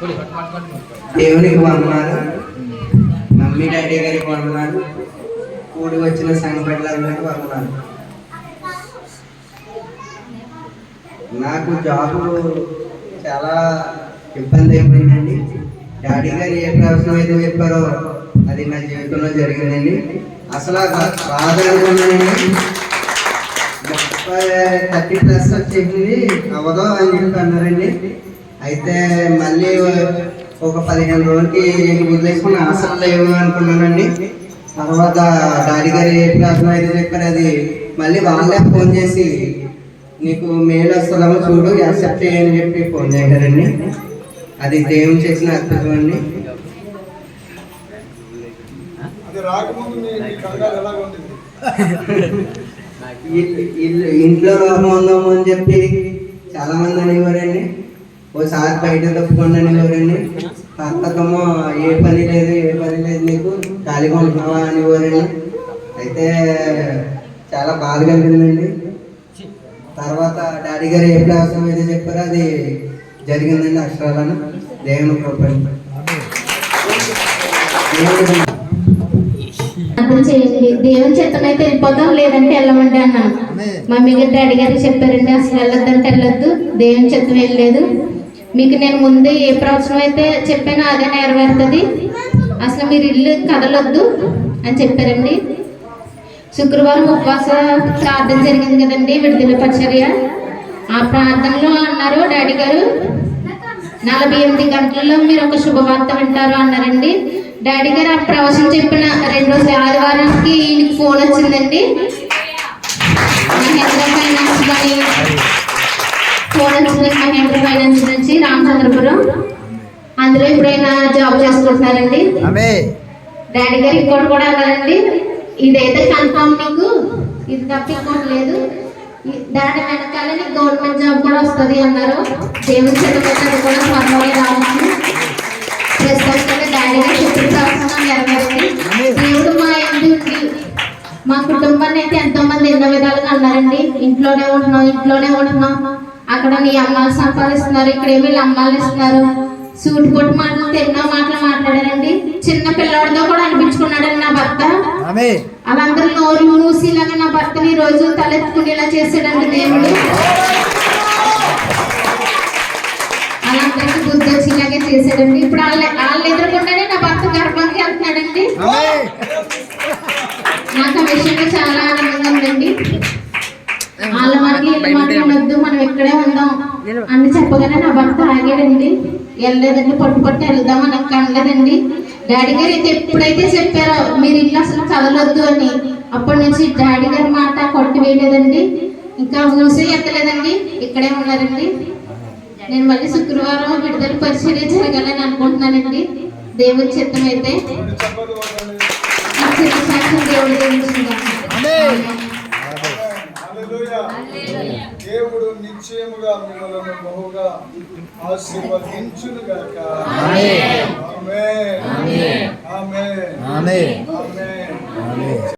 దేవునికి వందనాలు. Mummy daddy గారికి వందనాలు. కూడి వచ్చిన సంఘ వందనాలు. నాకు జాబ్ చాలా ఇబ్బంది అయిపోయిందండి. డాడీ గారు ఏ ప్రవేశం అయితే చెప్పారో అది నా జీవితంలో జరిగిందండి. అసలు బాధ అనుకున్నానండి. ముప్పై థర్టీ ప్లస్ వచ్చింది. అవదో అని చెప్పి అన్నారండి. అయితే మళ్ళీ ఒక పదిహేను రోజులకి వదిలేసుకున్న ఆశలు లేవు అనుకున్నానండి. తర్వాత డాడీ గారు ఏ ప్రార్థన అయితే చెప్పారు అది మళ్ళీ వాళ్ళే ఫోన్ చేసి నీకు మెయిల్ వస్తుందేమో చూడు యాక్సెప్ట్ చేయని చెప్పి ఫోన్ చేశారండి. అది దేవుని చేసిన అద్భుతం అండి. ఇంట్లో రోగం ఉందాము అని చెప్పి చాలా మంది అనేవారండి. ఓసారి బయట తప్పుకోండి అనేవారండి పక్కకమ్మో ఏ పని లేదు ఏ పని లేదు నీకు. ఖాళీగా ఉంటున్నావా అనేవారండి అయితే చాలా బాధ కలిగిందండి. తర్వాత డాడీ గారు ఏ అవసరం అయితే చెప్పారో అది జరిగిందండి అక్షరాలను. దేవుని కృపండి దేవుని చేయండి. దేవుని చిత్తం అయితే వెళ్ళిపోతాం లేదంటే వెళ్ళమంటే అన్నాను. మమ్మీ గారు డాడీ గారు చెప్పారండి అసలు వెళ్ళొద్దంటే వెళ్ళొద్దు. దేవుని చిత్తం వెళ్ళలేదు మీకు నేను ముందే ఏ ప్రవచనం అయితే చెప్పానో అదే నెరవేరుతుంది. అసలు మీరు ఇల్లు కదలొద్దు అని చెప్పారండి. శుక్రవారం ఉపవాస ప్రార్థన జరిగింది కదండి విడుదల పచ్చర్య. ఆ ప్రార్థనలో అన్నారు డాడీ గారు నలభై ఎనిమిది గంటలలో మీరు ఒక శుభవార్త వింటారు అన్నారండి. డాడీ గారు ఆ ప్రవచనం చెప్పిన రెండో ఆదివారానికి ఈయనకి ఫోన్ నుంచి రామచంద్రపురం. అందులో ఎప్పుడైనా జాబ్ చేసుకుంటున్నారండి? డాడీ గారు ఇంకోటి కూడా అన్నారండి. ఇదైతే కన్ఫామ్ నీకు ఇది తప్ప ఇంకోటి లేదు. దాని వెనకాల నీకు గవర్నమెంట్ జాబ్ కూడా వస్తుంది అన్నారు. దేవుని అది కూడా త్వరలోనే రావచ్చు ప్రస్తుతానికి డాడీ గారు నెరవేరింది దేవుడు మా ఇంటి మా కుటుంబాన్ని అయితే ఎంతో మంది ఎన్నో విధాలుగా అన్నారండి. ఇంట్లోనే ఉంటున్నాం ఇంట్లోనే ఉంటున్నాం. అక్కడ నీ అమ్మాయిలు సంపాదిస్తున్నారు ఇక్కడ ఏమి వీళ్ళ అమ్మాయిలు ఇస్తున్నారు? సూట్ కొట్టు మాటలు ఎన్నో మాటలు మాట్లాడారండి. చిన్న పిల్లవాడితో కూడా అనిపించుకున్నాడండి నా భర్త. వాళ్ళందరూ నోరు మూసిలాగా నా భర్తని రోజు తలెత్తుకునేలా చేసాడండి దేవుడు. వాళ్ళందరికీ బుద్ధి వచ్చేలాగే చేశాడండి. ఇప్పుడు వాళ్ళ వాళ్ళు ఎదుర్కొంటేనే నా భర్త గర్భంకి వెళ్తున్నాడండి. నాకు ఆ విషయంలో చాలా ఆనందంగా ఉందండి వాళ్ళ మనకి వీళ్ళ మాటలు వద్దు మనం ఇక్కడే ఉందాం. అని చెప్పగానే నా భర్త ఆగాడండి. వెళ్ళలేదండి పట్టు పట్టు వెళ్దాం అని నాకు అనలేదండి. డాడీ గారు అయితే ఎప్పుడైతే చెప్పారో మీరు ఇల్లు అసలు కదలొద్దు అని అప్పటి నుంచి డాడీ గారి మాట కొట్టి వేయలేదండి. ఇంకా మూసి ఎత్తలేదండి ఇక్కడే ఉన్నారండి. నేను మళ్ళీ శుక్రవారం విడుదల పరిచర్య జరగాలని అనుకుంటున్నానండి. దేవుడి చిత్తం అయితే దేవుడు. హల్లెలూయా. దేవుడు నిశ్చయముగా మిమ్మల్ని బహుగా ఆశీర్వదించును గాక ఆమేన్. ఆమేన్. ఆమేన్.